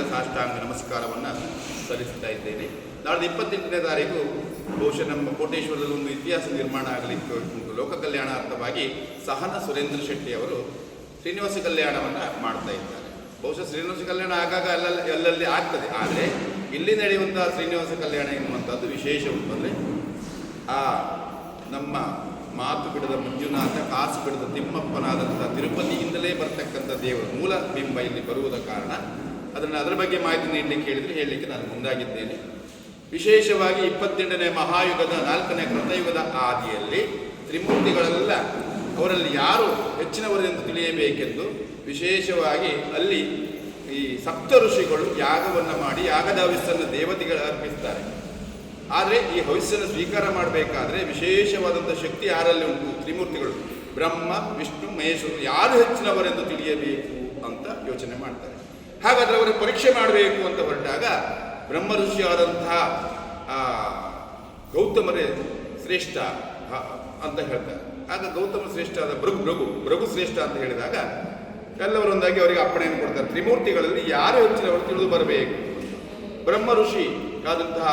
ಮಾಡಿದ ಸಾಷ್ಟಾಂಗ ನಮಸ್ಕಾರವನ್ನು ಸಲ್ಲಿಸ್ತಾ ಇದ್ದೇನೆ. ನಾಳೆ ಇಪ್ಪತ್ತೆಂಟನೇ ತಾರೀಕು ಬಹುಶಃ ನಮ್ಮ ಕೋಟೇಶ್ವರದಲ್ಲಿ ಒಂದು ಇತಿಹಾಸ ನಿರ್ಮಾಣ ಆಗಲಿಕ್ಕೆ ಲೋಕ ಕಲ್ಯಾಣಾರ್ಥವಾಗಿ ಸಹನ ಸುರೇಂದ್ರ ಶೆಟ್ಟಿ ಅವರು ಶ್ರೀನಿವಾಸ ಕಲ್ಯಾಣವನ್ನು ಮಾಡ್ತಾ ಇದ್ದಾರೆ. ಬಹುಶಃ ಶ್ರೀನಿವಾಸ ಕಲ್ಯಾಣ ಆಗಾಗ ಅಲ್ಲಲ್ಲಿ ಎಲ್ಲಲ್ಲಿ ಆಗ್ತದೆ. ಆದರೆ ಇಲ್ಲಿ ನಡೆಯುವಂತಹ ಶ್ರೀನಿವಾಸ ಕಲ್ಯಾಣ ಎನ್ನುವಂಥದ್ದು ವಿಶೇಷ ಅಂತಂದರೆ ಆ ನಮ್ಮ ಮಾತು ಬಿಡದ ಮಂಜುನಾಥ, ಕಾಸು ಬಿಡದ ತಿಮ್ಮಪ್ಪನಾದಂಥ ತಿರುಪತಿಯಿಂದಲೇ ಬರ್ತಕ್ಕಂಥ ದೇವರು ಮೂಲ ಬಿಂಬ ಇಲ್ಲಿ ಬರುವುದ ಕಾರಣ ಅದನ್ನು ಅದರ ಬಗ್ಗೆ ಮಾಹಿತಿ ನೀಡಲಿಕ್ಕೆ ಹೇಳಿದರೆ ಹೇಳಲಿಕ್ಕೆ ನಾನು ಮುಂದಾಗಿದ್ದೇನೆ. ವಿಶೇಷವಾಗಿ ಇಪ್ಪತ್ತೆಂಟನೇ ಮಹಾಯುಗದ ನಾಲ್ಕನೇ ಕೃತಯುಗದ ಆದಿಯಲ್ಲಿ ತ್ರಿಮೂರ್ತಿಗಳೆಲ್ಲ ಅವರಲ್ಲಿ ಯಾರು ಹೆಚ್ಚಿನವರೆಂದು ತಿಳಿಯಬೇಕೆಂದು ವಿಶೇಷವಾಗಿ ಅಲ್ಲಿ ಈ ಸಪ್ತ ಋಷಿಗಳು ಯಾಗವನ್ನು ಮಾಡಿ ಯಾಗದ ಹವಿಸ್ಸನ್ನು ದೇವತೆಗಳು ಅರ್ಪಿಸ್ತಾರೆ. ಆದರೆ ಈ ಹವಿಸ್ಸನ್ನು ಸ್ವೀಕಾರ ಮಾಡಬೇಕಾದ್ರೆ ವಿಶೇಷವಾದಂಥ ಶಕ್ತಿ ಯಾರಲ್ಲಿ ಉಂಟು? ತ್ರಿಮೂರ್ತಿಗಳು. ಬ್ರಹ್ಮ, ವಿಷ್ಣು ಮಹೇಶ್ವರು ಯಾರು ಹೆಚ್ಚಿನವರೆಂದು ತಿಳಿಯಬೇಕು ಅಂತ ಯೋಚನೆ ಮಾಡ್ತಾರೆ. ಹಾಗಾದ್ರೆ ಅವರಿಗೆ ಪರೀಕ್ಷೆ ಮಾಡಬೇಕು ಅಂತ ಹೊರಟಾಗ ಬ್ರಹ್ಮ ಋಷಿಯಾದಂತಹ ಗೌತಮರೇ ಶ್ರೇಷ್ಠ ಅಂತ ಹೇಳ್ತಾರೆ. ಆಗ ಗೌತಮ ಶ್ರೇಷ್ಠ ಆದ ಭೃಗು ಭೃಗು ಭೃಗು ಶ್ರೇಷ್ಠ ಅಂತ ಹೇಳಿದಾಗ ಎಲ್ಲವರೊಂದಾಗಿ ಅವರಿಗೆ ಅಪ್ಪಣೆಯನ್ನು ಕೊಡ್ತಾರೆ. ತ್ರಿಮೂರ್ತಿಗಳಲ್ಲಿ ಯಾರು ಹೆಚ್ಚಿನವರು ತಿಳಿದು ಬರಬೇಕು? ಬ್ರಹ್ಮ ಋಷಿ ಆದಂತಹ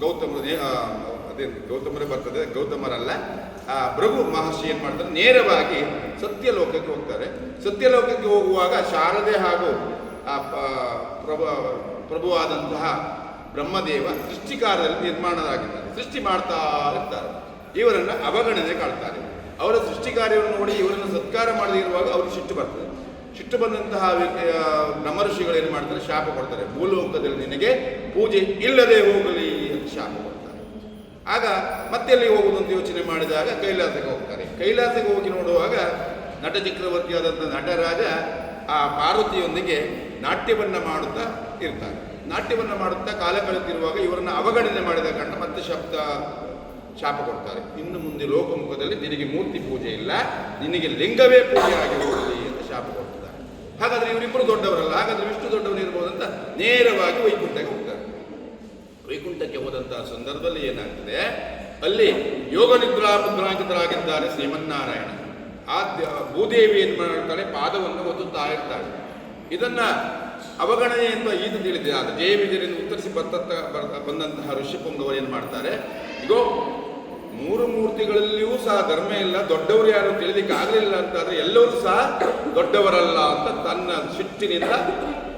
ಗೌತಮ ಅದೇ ಗೌತಮರೇ ಬರ್ತದೆ. ಗೌತಮರಲ್ಲ. ಆ ಭೃಗು ಮಹರ್ಷಿ ಏನು ಮಾಡ್ತಾರೆ? ನೇರವಾಗಿ ಸತ್ಯಲೋಕಕ್ಕೆ ಹೋಗ್ತಾರೆ. ಸತ್ಯಲೋಕಕ್ಕೆ ಹೋಗುವಾಗ ಶಾರದೆ ಹಾಗೂ ಆ ಪ್ರಭು ಪ್ರಭುವಾದಂತಹ ಬ್ರಹ್ಮದೇವ ಸೃಷ್ಟಿಕಾರದಲ್ಲಿ ನಿರ್ಮಾಣರಾಗಿದ್ದಾರೆ. ಸೃಷ್ಟಿ ಮಾಡ್ತಾ ಇರ್ತಾರೆ. ಇವರನ್ನು ಅವಗಣನೆ ಕಾಡ್ತಾರೆ ಅವರ ಸೃಷ್ಟಿ ಕಾರ್ಯವನ್ನು ನೋಡಿ ಇವರನ್ನು ಸತ್ಕಾರ ಮಾಡದೇ ಇರುವಾಗ ಅವ್ರಿಗೆ ಸಿಟ್ಟು ಬರ್ತದೆ. ಸಿಟ್ಟು ಬಂದಂತಹ ವ್ಯಕ್ತಿ ಆ, ಬ್ರಹ್ಮ ಋಷಿಗಳು ಏನು ಮಾಡ್ತಾರೆ? ಶಾಪ ಕೊಡ್ತಾರೆ. ಭೂಲೋಕದಲ್ಲಿ ನಿನಗೆ ಪೂಜೆ ಇಲ್ಲದೆ ಹೋಗಲಿ ಅಂತ ಶಾಪ ಆಗ ಮತ್ತೆ ಎಲ್ಲಿ ಹೋಗುವುದು ಅಂತ ಯೋಚನೆ ಮಾಡಿದಾಗ ಕೈಲಾಸಕ್ಕೆ ಹೋಗ್ತಾರೆ. ಕೈಲಾಸಕ್ಕೆ ಹೋಗಿ ನೋಡುವಾಗ ನಟ ಚಕ್ರವರ್ತಿಯಾದಂಥ ನಟರಾಜ ಆ ಪಾರ್ವತಿಯೊಂದಿಗೆ ನಾಟ್ಯವನ್ನು ಮಾಡುತ್ತಾ ಇರ್ತಾರೆ. ನಾಟ್ಯವನ್ನು ಮಾಡುತ್ತಾ ಕಾಲ ಕಳೆದಿರುವಾಗ ಇವರನ್ನು ಅವಗಣನೆ ಮಾಡಿದ ಕಾರಣ ಮತ್ತೆ ಶಬ್ದ ಶಾಪ ಕೊಡ್ತಾರೆ. ಇನ್ನು ಮುಂದೆ ಲೋಕಮುಖದಲ್ಲಿ ನಿನಗೆ ಮೂರ್ತಿ ಪೂಜೆ ಇಲ್ಲ, ನಿನಗೆ ಲಿಂಗವೇ ಪೂಜೆ ಆಗಿ ಅಂತ ಶಾಪ ಕೊಡ್ತಾರೆ. ಹಾಗಾದರೆ ಇವರಿಬ್ಬರು ದೊಡ್ಡವರಲ್ಲ, ಹಾಗಾದರೆ ವಿಷ್ಣು ದೊಡ್ಡವರು ಇರ್ಬೋದು ಅಂತ ನೇರವಾಗಿ ವೈಕುಂಠಕ್ಕೆ ವೈಕುಂಠಕ್ಕೆ ಹೋದಂತಹ ಸಂದರ್ಭದಲ್ಲಿ ಏನಾಗ್ತದೆ? ಅಲ್ಲಿ ಯೋಗ ನಿದ್ರಾ ಮುದ್ರಾಂಕಿತರಾಗಿದ್ದಾರೆ ಶ್ರೀಮನ್ನಾರಾಯಣ. ಆ ಭೂದೇವಿ ಏನು ಮಾಡ್ತಾರೆ ಪಾದವನ್ನು ಒತ್ತುತ್ತಾ ಇರ್ತಾಳೆ. ಇದನ್ನ ಅವಗಣನೆ ಅಂತ ಈತ ತಿಳಿದಿದೆ. ಆದ ಜಯ ವಿಜಯರಿಂದ ಉತ್ತರಿಸಿ ಬರ್- ಬಂದಂತಹ ಋಷಿಪುಂಗವರು ಏನು ಮಾಡ್ತಾರೆ? ಇಗೋ, ಮೂರು ಮೂರ್ತಿಗಳಲ್ಲಿಯೂ ಸಹ ಧರ್ಮ ಇಲ್ಲ. ದೊಡ್ಡವರು ಯಾರು ತಿಳಿದಿಕ್ಕೆ ಆಗಲಿಲ್ಲ ಅಂತಾದ್ರೆ ಎಲ್ಲರೂ ಸಹ ದೊಡ್ಡವರಲ್ಲ ಅಂತ ತನ್ನ ಸಿಟ್ಟಿನಿಂದ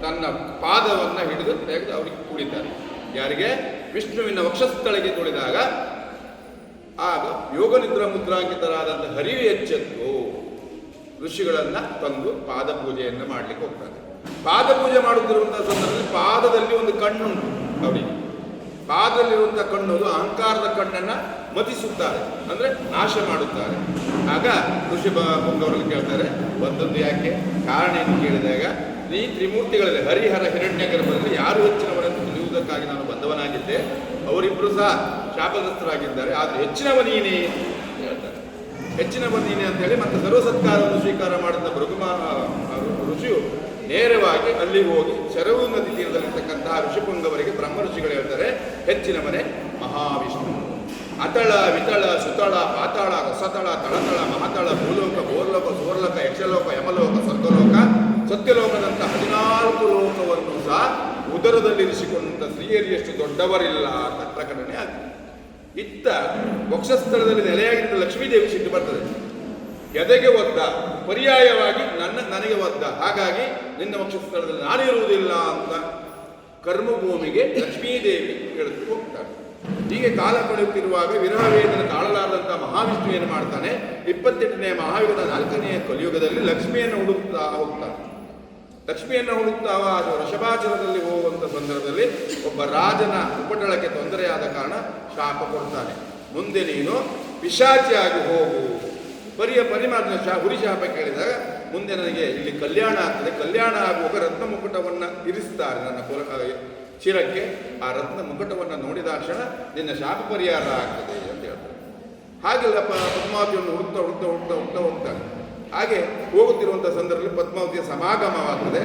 ತನ್ನ ಪಾದವನ್ನು ಹಿಡಿದು ತೆಗೆದು ಅವರಿಗೆ ಕೂಡಿದ್ದಾರೆ. ಯಾರಿಗೆ? ವಿಷ್ಣುವಿನ ವಕ್ಷಸ್ಥಳಿಗೆ ತುಳಿದಾಗ, ಆಗ ಯೋಗ ನಿದ್ರಾ ಮುದ್ರಾಂಕಿತರಾದಂಥ ಹರಿವು ಎಚ್ಚೆತ್ತು ಋಷಿಗಳನ್ನ ತಂದು ಪಾದ ಪೂಜೆಯನ್ನು ಮಾಡಲಿಕ್ಕೆ ಹೋಗ್ತಾರೆ. ಪಾದ ಪೂಜೆ ಮಾಡುತ್ತಿರುವಂತಹ ಸಂದರ್ಭದಲ್ಲಿ ಪಾದದಲ್ಲಿ ಒಂದು ಕಣ್ಣುಂಟು ಅವರಿಗೆ ಪಾದದಲ್ಲಿರುವಂತಹ ಕಣ್ಣು ಅಹಂಕಾರದ ಕಣ್ಣನ್ನ ಮತಿಸುತ್ತಾರೆ, ಅಂದ್ರೆ ನಾಶ ಮಾಡುತ್ತಾರೆ. ಆಗ ಋಷಿ ಬಂದವರಲ್ಲಿ ಕೇಳ್ತಾರೆ ಒಂದೊಂದು ಯಾಕೆ? ಕಾರಣ ಏನು ಕೇಳಿದಾಗ, ಈ ತ್ರಿಮೂರ್ತಿಗಳಲ್ಲಿ ಹರಿಹರ ಹಿರಣ್ಯ ಗರ್ಭದಲ್ಲಿ ಯಾರು ಹೆಚ್ಚಿನವರೆಂದು ತಿಳಿಯುವುದಕ್ಕಾಗಿ ನಾನು ಬಂದವನಾಗಿದ್ದೆ. ಅವರಿಬ್ಬರು ಸಹ ಶಾಪಗ್ರಸ್ತರಾಗಿದ್ದಾರೆ. ಆದರೆ ಹೆಚ್ಚಿನ ನೀನೇ ಅಂತ ಹೇಳ್ತಾರೆ. ಹೆಚ್ಚಿನ ಅಂತೇಳಿ ಅಂತ ಹೇಳಿ ಮತ್ತೆ ಸರ್ವ ಸತ್ಕಾರವನ್ನು ಸ್ವೀಕಾರ ಮಾಡಿದ ಭೃಗುಮಾನ ಋಷಿಯು ನೇರವಾಗಿ ಅಲ್ಲಿ ಹೋಗಿ ಶರವು ನದಿ ತೀರದಲ್ಲಿರ್ತಕ್ಕಂತಹ ಋಷಿಪುಂಗವರಿಗೆ ಬ್ರಹ್ಮ ಋಷಿಗಳು ಹೇಳ್ತಾರೆ, ಹೆಚ್ಚಿನ ಮನೆ ಮಹಾವಿಷ್ಣು. ಅತಳ ವಿತಳ ಸುತಳ, ಪಾತಾಳ, ರಸತಳ, ತಳತಳ, ಮಹತಳ, ಭೂಲೋಕ ಬೋರ್ಲೋಕ ಸೋರ್ಲೋಕ ಯಕ್ಷಲೋಕ, ಯಮಲೋಕ, ಸ್ವರ್ಗಲೋಕ, ಸತ್ಯಲೋಕದಂತಹ ಹದಿನಾಲ್ಕು ಲೋಕವನ್ನು ಸಹ ಉದರದಲ್ಲಿರಿಸಿಕೊಂಡಂಥ ಸ್ತ್ರೀಯರಿಯಷ್ಟು ದೊಡ್ಡವರಿಲ್ಲ ಅಂತ ಪ್ರಕಟಣೆ ಆಗಿದೆ. ಇತ್ತ ವಕ್ಷಸ್ಥಳದಲ್ಲಿ ನೆಲೆಯಾಗಿದ್ದ ಲಕ್ಷ್ಮೀದೇವಿ ಸಿಟ್ಟು ಬರ್ತದೆ. ಎದೆಗೆ ಒದ್ದ? ಪರ್ಯಾಯವಾಗಿ ನನ್ನ, ನನಗೆ ಒದ್ದ. ಹಾಗಾಗಿ ನಿನ್ನ ವಕ್ಷಸ್ಥಳದಲ್ಲಿ ನಾನು ಇರುವುದಿಲ್ಲ ಅಂತ ಕರ್ಮಭೂಮಿಗೆ ಲಕ್ಷ್ಮೀದೇವಿ ಹೇಳುತ್ತಾ ಹೋಗ್ತಾಳೆ. ಹೀಗೆ ಕಾಲ ಕಳೆಯುತ್ತಿರುವಾಗ ವಿರಹವೇದನ ತಾಳಲಾರದಂಥ ಮಹಾವಿಷ್ಣು ಏನು ಮಾಡ್ತಾನೆ? ಇಪ್ಪತ್ತೆಂಟನೇ ಮಹಾಯುಗದ ನಾಲ್ಕನೆಯ ಕಲಿಯುಗದಲ್ಲಿ ಲಕ್ಷ್ಮಿಯನ್ನು ಹುಡುಕ್ತಾ ಹೋಗ್ತಾನೆ. ಲಕ್ಷ್ಮಿಯನ್ನು ಹುಡುಕ್ತಾವ ಅದು ವೃಷಭಾಚಲದಲ್ಲಿ ಹೋಗುವಂಥ ಸಂದರ್ಭದಲ್ಲಿ ಒಬ್ಬ ರಾಜನ ಉಪಟಳಕ್ಕೆ ತೊಂದರೆಯಾದ ಕಾರಣ ಶಾಪ ಕೊಡ್ತಾನೆ. ಮುಂದೆ ನೀನು ಪಿಶಾಚಿಯಾಗಿ ಹೋಗು. ಪರಿಯ ಪರಿಮಾಣ ಶಾ, ಹುರಿ ಶಾಪ ಕೇಳಿದಾಗ ಮುಂದೆ ನನಗೆ ಇಲ್ಲಿ ಕಲ್ಯಾಣ ಆಗ್ತದೆ. ಕಲ್ಯಾಣ ಆಗುವಾಗ ರತ್ನ ಮುಕುಟವನ್ನು ಇರಿಸ್ತಾರೆ ನನ್ನ ಕುಲ ಚಿರಕ್ಕೆ. ಆ ರತ್ನ ಮುಕುಟವನ್ನು ನೋಡಿದಾಕ್ಷಣ ನಿನ್ನ ಶಾಪ ಪರಿಹಾರ ಆಗ್ತದೆ ಅಂತ ಹೇಳ್ತಾರೆ. ಹಾಗೆಲ್ಲ ಪದ್ಮಾಭಿಯನ್ನು ಪದ್ಮಾವತಿಯನ್ನು ಹುಡುಕ್ತಾ ಹುಡುಕ್ತಾ ಹುಡುಕ್ತಾ ಹುಡ್ತಾ ಹೋಗ್ತಾನೆ. ಹಾಗೆ ಹೋಗುತ್ತಿರುವಂಥ ಸಂದರ್ಭದಲ್ಲಿ ಪದ್ಮಾವತಿಯ ಸಮಾಗಮವಾಗ್ತದೆ.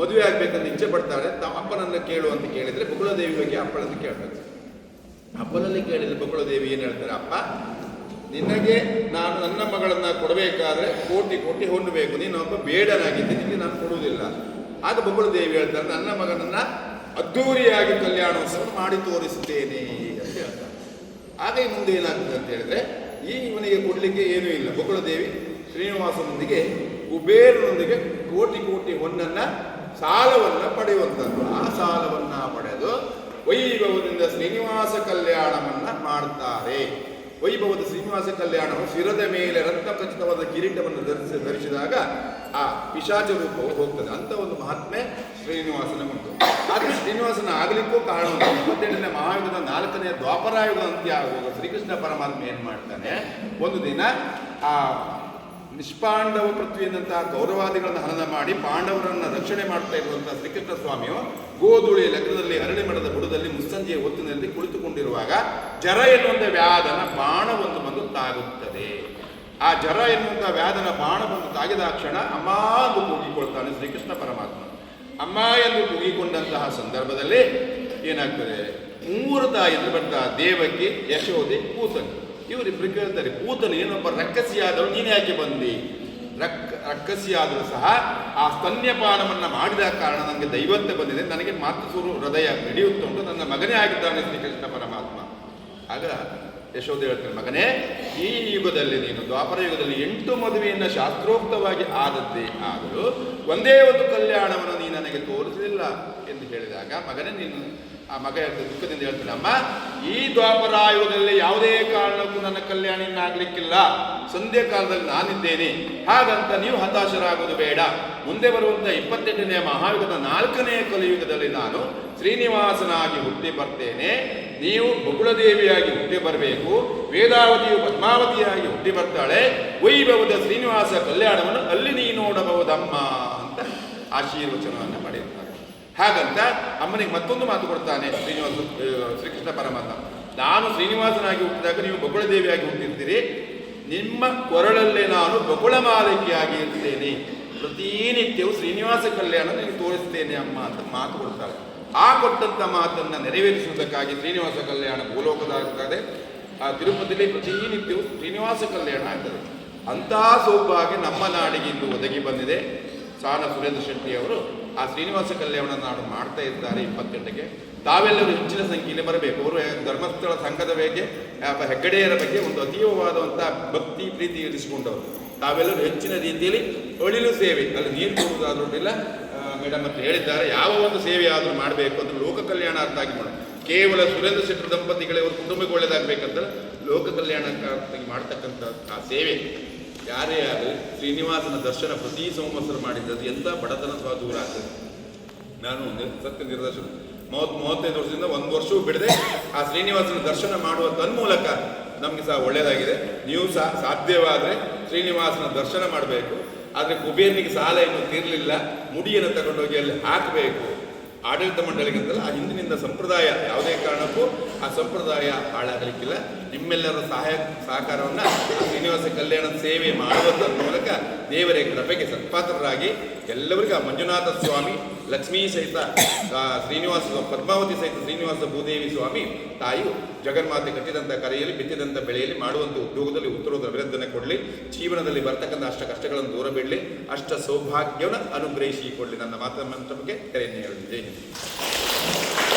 ಮದುವೆ ಆಗಬೇಕಂತ ಇಚ್ಛೆ ಪಡ್ತಾಳೆ ತಮ್ಮ ಅಪ್ಪನನ್ನು ಕೇಳು ಅಂತ ಕೇಳಿದರೆ ಬುಗುಳದೇವಿ ಬಗ್ಗೆ ಅಪ್ಪಳನ್ನು ಕೇಳ್ತಾರೆ. ಅಪ್ಪನಲ್ಲಿ ಕೇಳಿದ್ರೆ ಬುಗುಳದೇವಿ ಏನು ಹೇಳ್ತಾರೆ? ಅಪ್ಪ, ನಿನಗೆ ನಾನು ನನ್ನ ಮಗಳನ್ನು ಕೊಡಬೇಕಾದ್ರೆ ಕೋಟಿ ಕೋಟಿ ಹೊಂದಬೇಕು. ನೀನು ಒಬ್ಬ ಬೇಡನಾಗಿದ್ದೆ, ನಿನಗೆ ನಾನು ಕೊಡುವುದಿಲ್ಲ. ಆಗ ದೇವಿ ಹೇಳ್ತಾರೆ, ನನ್ನ ಮಗನನ್ನು ಅದ್ಧೂರಿಯಾಗಿ ಕಲ್ಯಾಣೋತ್ಸವ ಮಾಡಿ ತೋರಿಸುತ್ತೇನೆ ಅಂತ ಹೇಳ್ತಾರೆ. ಆಗ ಮುಂದೆ ಏನಾಗ್ತದೆ ಅಂತ ಹೇಳಿದ್ರೆ, ಈ ಇವನಿಗೆ ಕೊಡಲಿಕ್ಕೆ ಏನೂ ಇಲ್ಲ. ಬೊಬ್ಬಳ ದೇವಿ ಶ್ರೀನಿವಾಸನೊಂದಿಗೆ ಕುಬೇರನೊಂದಿಗೆ ಕೋಟಿ ಕೋಟಿ ಹೊನ್ನನ್ನ ಸಾಲವನ್ನ ಪಡೆಯುವಂಥದ್ದು. ಆ ಸಾಲವನ್ನ ಪಡೆದು ವೈಭವದಿಂದ ಶ್ರೀನಿವಾಸ ಕಲ್ಯಾಣವನ್ನ ಮಾಡುತ್ತಾರೆ ವೈಭವದ ಶ್ರೀನಿವಾಸ ಕಲ್ಯಾಣವು ಶಿರದ ಮೇಲೆ ರಕ್ತಪಚಿತವಾದ ಕಿರೀಟವನ್ನು ಧರಿಸಿ ಧರಿಸಿದಾಗ ಆ ಪಿಶಾಚ ರೂಪವು ಹೋಗ್ತದೆ. ಅಂತ ಒಂದು ಮಹಾತ್ಮೆ ಶ್ರೀನಿವಾಸನ ಉಂಟು ಆದರೆ ಶ್ರೀನಿವಾಸನ ಆಗಲಿಕ್ಕೂ ಕಾರಣ. ಇಪ್ಪತ್ತೆಂಟನೇ ಮಹಾಯುಗದ ನಾಲ್ಕನೇ ದ್ವಾಪರಾಯುಗ ಅಂತ್ಯ ಆಗುವಾಗ ಶ್ರೀಕೃಷ್ಣ ಪರಮಾತ್ಮ ಏನು ಮಾಡ್ತಾನೆ? ಒಂದು ದಿನ ಆ ನಿಷ್ಪಾಂಡವ ಪೃಥ್ವಿ ಎಂದಂತಹ ಗೌರವಾದಿಗಳನ್ನು ಹನನ ಮಾಡಿ ಪಾಂಡವರನ್ನು ರಕ್ಷಣೆ ಮಾಡ್ತಾ ಇರುವಂತಹ ಶ್ರೀಕೃಷ್ಣ ಸ್ವಾಮಿಯು ಗೋಧುಳಿ ಲಗ್ನದಲ್ಲಿ ಅರಳಿ ಮಠದ ಬುಡದಲ್ಲಿ ಮುಸ್ಸಂಜೆಯ ಹೊತ್ತಿನಲ್ಲಿ ಕುಳಿತುಕೊಂಡಿರುವಾಗ ಜರ ಎನ್ನುವಂಥ ವ್ಯಾಧನ ಬಾಣವೊಂದು ಬಂದು ತಾಗುತ್ತದೆ. ಆ ಜರ ಎನ್ನುವಂಥ ವ್ಯಾಧನ ಬಾಣ ಬಂದು ತಾಗಿದ ಕ್ಷಣ ಅಮ್ಮ ಎಂದು ಕೂಗಿಕೊಳ್ತಾನೆ ಶ್ರೀಕೃಷ್ಣ ಪರಮಾತ್ಮ. ಅಮ್ಮ ಎಂದು ಕೂಗಿಕೊಂಡಂತಹ ಸಂದರ್ಭದಲ್ಲಿ ಏನಾಗ್ತದೆ? ಮೂರು ತಾಯಿ ಬರ್ತಾ ದೇವಕಿ ಯಶೋದೆ ಪೂತನ್ ಇವರಿಬ್ರು ಕೇಳ್ತಾರೆ, ಕೂತನು ಏನೊಬ್ಬ ರಕ್ಕಸಿಯಾದವಳು, ನೀನು ಯಾಕೆ ಬಂದಿ? ರಕ್ಕ ರಕ್ಕಸಿಯಾದರೂ ಸಹ ಆ ಸ್ತನ್ಯಪಾನವನ್ನು ಮಾಡಿದ ಕಾರಣ ನನಗೆ ದೈವತ್ವ ಬಂದಿದೆ. ನನಗೆ ಮಾತೃಸೂರು ಹೃದಯ ನಡೆಯುತ್ತುಂಟು ನನ್ನ ಮಗನೇ ಆಗಿದ್ದಾನೆ ಶ್ರೀಕೃಷ್ಣ ಪರಮಾತ್ಮ. ಆಗ ಯಶೋಧ ಹೇಳ್ತಾರೆ ಮಗನೇ, ಈ ಯುಗದಲ್ಲಿ ನೀನು ದ್ವಾಪರ ಯುಗದಲ್ಲಿ ಎಂಟು ಮದುವೆಯನ್ನು ಶಾಸ್ತ್ರೋಕ್ತವಾಗಿ ಆದದ್ದೇ ಆದರೂ ಒಂದೇ ಒಂದು ಕಲ್ಯಾಣವನ್ನು ನೀನು ನನಗೆ ತೋರಿಸಲಿಲ್ಲ. ಎಂದು ಹೇಳಿದಾಗ ಮಗನೇ ನೀನು, ಆ ಮಗ ಹೇಳ್ತಾರೆ ದುಃಖದಿಂದ ಹೇಳ್ತಾನೆ, ಅಮ್ಮ, ಈ ದ್ವಾಪರಾಯುಗದಲ್ಲಿ ನನ್ನ ಕಲ್ಯಾಣ ಇನ್ನಾಗಲಿಕ್ಕಿಲ್ಲ ಸಂಧ್ಯಾ ಕಾಲದಲ್ಲಿ ನಾನಿದ್ದೇನೆ. ಹಾಗಂತ ನೀವು ಹತಾಶರಾಗೋದು ಬೇಡ. ಮುಂದೆ ಬರುವಂಥ ಇಪ್ಪತ್ತೆಂಟನೇ ಮಹಾಯುಗದ ನಾಲ್ಕನೇ ಕಲಿಯುಗದಲ್ಲಿ ನಾನು ಶ್ರೀನಿವಾಸನಾಗಿ ಹುಟ್ಟಿ ಬರ್ತೇನೆ. ನೀವು ಬಗುಳದೇವಿಯಾಗಿ ಹುಟ್ಟಿ ಬರಬೇಕು. ವೇದಾವತಿಯು ಪದ್ಮಾವತಿಯಾಗಿ ಹುಟ್ಟಿ ಬರ್ತಾಳೆ. ವೈಭವದ ಶ್ರೀನಿವಾಸ ಕಲ್ಯಾಣವನ್ನು ಅಲ್ಲಿ ನೀ ನೋಡಬಹುದಮ್ಮ ಅಂತ ಆಶೀರ್ವಚನವನ್ನು ಮಾಡಿರ್ತಾರೆ ಹಾಗಂತ ಅಮ್ಮನಿಗೆ ಮತ್ತೊಂದು ಮಾತು ಕೊಡ್ತಾನೆ ಶ್ರೀನಿವಾಸ, ಶ್ರೀಕೃಷ್ಣ ಪರಮಾತ್ಮ. ನಾನು ಶ್ರೀನಿವಾಸನಾಗಿ ಹುಟ್ಟಿದಾಗ ನೀವು ಬಕುಳದೇವಿಯಾಗಿ ಹುಟ್ಟಿರ್ತೀರಿ. ನಿಮ್ಮ ಕೊರಳಲ್ಲೇ ನಾನು ಬಕುಳ ಮಾಲಿಕೆಯಾಗಿ ಇರ್ತೇನೆ. ಪ್ರತಿನಿತ್ಯವೂ ಶ್ರೀನಿವಾಸ ಕಲ್ಯಾಣ ನಿಮಗೆ ತೋರಿಸ್ತೇನೆ ಅಮ್ಮ ಅಂತ ಮಾತು ಕೊಡ್ತಾಳೆ. ಆ ಕೊಟ್ಟಂತ ಮಾತನ್ನ ನೆರವೇರಿಸುವುದಕ್ಕಾಗಿ ಶ್ರೀನಿವಾಸ ಕಲ್ಯಾಣ ಭೂಲೋಕದಾಗ್ತದೆ ಆ ತಿರುಪತಿಯಲ್ಲಿ ಪ್ರತಿನಿತ್ಯವೂ ಶ್ರೀನಿವಾಸ ಕಲ್ಯಾಣ ಆಗ್ತದೆ. ಅಂತಹ ಸೌಭಾಗ್ಯ ನಮ್ಮ ನಾಡಿಗೆ ಇಂದು ಒದಗಿ ಬಂದಿದೆ. ಸಾನ ಸುರೇಂದ್ರ ಶೆಟ್ಟಿ ಅವರು ಆ ಶ್ರೀನಿವಾಸ ಕಲ್ಯಾಣ ನಾಡು ಮಾಡ್ತಾ ಇದ್ದಾರೆ ಇಪ್ಪತ್ತೆಂಟಕ್ಕೆ. ತಾವೆಲ್ಲರೂ ಹೆಚ್ಚಿನ ಸಂಖ್ಯೆಯಲ್ಲಿ ಬರಬೇಕು. ಅವರು ಧರ್ಮಸ್ಥಳ ಸಂಘದ ಬಗ್ಗೆ ಹೆಗ್ಗಡೆಯರ ಬಗ್ಗೆ ಒಂದು ಅತೀವವಾದಂಥ ಭಕ್ತಿ ಪ್ರೀತಿ ಇರಿಸಿಕೊಂಡವರು. ತಾವೆಲ್ಲರೂ ಹೆಚ್ಚಿನ ರೀತಿಯಲ್ಲಿ ಅಳಿಲು ಸೇವೆ, ಅಲ್ಲಿ ನೀರು ಕೊಡುವುದಾದ್ರೂ ಇಲ್ಲ ಮೇಡಮ್ ಅಂತ ಹೇಳಿದ್ದಾರೆ, ಯಾವ ಒಂದು ಸೇವೆ ಆದರೂ ಮಾಡಬೇಕು ಅದು ಲೋಕ ಕಲ್ಯಾಣಾರ್ಥಾಗಿ ಮಾಡ ಕೇವಲ ಸುರೇಂದ್ರ ಶೆಟ್ಟರ್ ದಂಪತಿಗಳೇ ಅವ್ರ ಕುಟುಂಬಕ್ಕೆ ಒಳ್ಳೆಯದಾಗಬೇಕಂತ ಲೋಕ ಕಲ್ಯಾಣ ಮಾಡ್ತಕ್ಕಂಥ ಆ ಸೇವೆ. ಯಾರೇ ಆಗಲಿ, ಶ್ರೀನಿವಾಸನ ದರ್ಶನ ಪ್ರತಿ ಸಂವತ್ಸರ ಮಾಡಿದ್ದದ್ದು ಎಂಥ ಬಡತನ ಸಹ ದೂರ ಆಗ್ತದೆ. ನಾನು ಒಂದು ಸತ್ಯ ನಿರ್ದೇಶನ ಮೂವತ್ ಮೂವತ್ತೈದು ವರ್ಷದಿಂದ ಒಂದು ವರ್ಷವೂ ಬಿಡದೆ ಆ ಶ್ರೀನಿವಾಸನ ದರ್ಶನ ಮಾಡುವ ತನ್ಮೂಲಕ ನಮಗೆ ಸಹ ಒಳ್ಳೆಯದಾಗಿದೆ ನೀವು ಸಹ ಸಾಧ್ಯವಾದರೆ ಶ್ರೀನಿವಾಸನ ದರ್ಶನ ಮಾಡಬೇಕು. ಆದರೆ ಕುಬೇರನಿಗೆ ಸಾಲ ಏನು ತೀರಲಿಲ್ಲ. ಮುಡಿಯನ್ನು ತಗೊಂಡೋಗಿ ಅಲ್ಲಿ ಹಾಕಬೇಕು. ಆಡಳಿತ ಮಂಡಳಿಗಿಂತಲ್ಲ ಆ ಹಿಂದಿನಿಂದ ಸಂಪ್ರದಾಯ ಯಾವುದೇ ಕಾರಣಕ್ಕೂ ಆ ಸಂಪ್ರದಾಯ ಹಾಳಾಗಲಿಕ್ಕಿಲ್ಲ. ನಿಮ್ಮೆಲ್ಲರ ಸಹಾಯ, ಸಹಕಾರವನ್ನು ಶ್ರೀನಿವಾಸ ಕಲ್ಯಾಣ ಸೇವೆ ಮಾಡುವುದರ ಮೂಲಕ ದೇವರೇ ಕೃಪೆಗೆ ಸತ್ಪಾತ್ರರಾಗಿ ಎಲ್ಲರಿಗೂ ಆ ಮಂಜುನಾಥ ಸ್ವಾಮಿ ಲಕ್ಷ್ಮೀ ಸಹಿತ ಶ್ರೀನಿವಾಸ ಪದ್ಮಾವತಿ ಸಹಿತ ಶ್ರೀನಿವಾಸ ಭೂದೇವಿ ಸ್ವಾಮಿ ತಾಯಿಯು ಜಗನ್ಮಾತೆ ಕಟ್ಟಿದಂಥ ಕರೆಯಲ್ಲಿ ಬಿತ್ತಿದಂಥ ಬೆಳೆಯಲ್ಲಿ ಮಾಡುವಂಥ ಉದ್ಯೋಗದಲ್ಲಿ ಉತ್ತರೋತ್ತರ ಅಭಿವೃದ್ಧನೆ ಕೊಡಲಿ. ಜೀವನದಲ್ಲಿ ಬರ್ತಕ್ಕಂಥ ಅಷ್ಟ ಕಷ್ಟಗಳನ್ನು ದೂರ ಬಿಡಲಿ. ಅಷ್ಟ ಸೌಭಾಗ್ಯವನ್ನು ಅನುಗ್ರಹಿಸಿಕೊಳ್ಳಿ ನನ್ನ ಮಾತನ್ನ ಬಗ್ಗೆ ಕರೆಯನ್ನು ಹೇಳಿ ಜೈ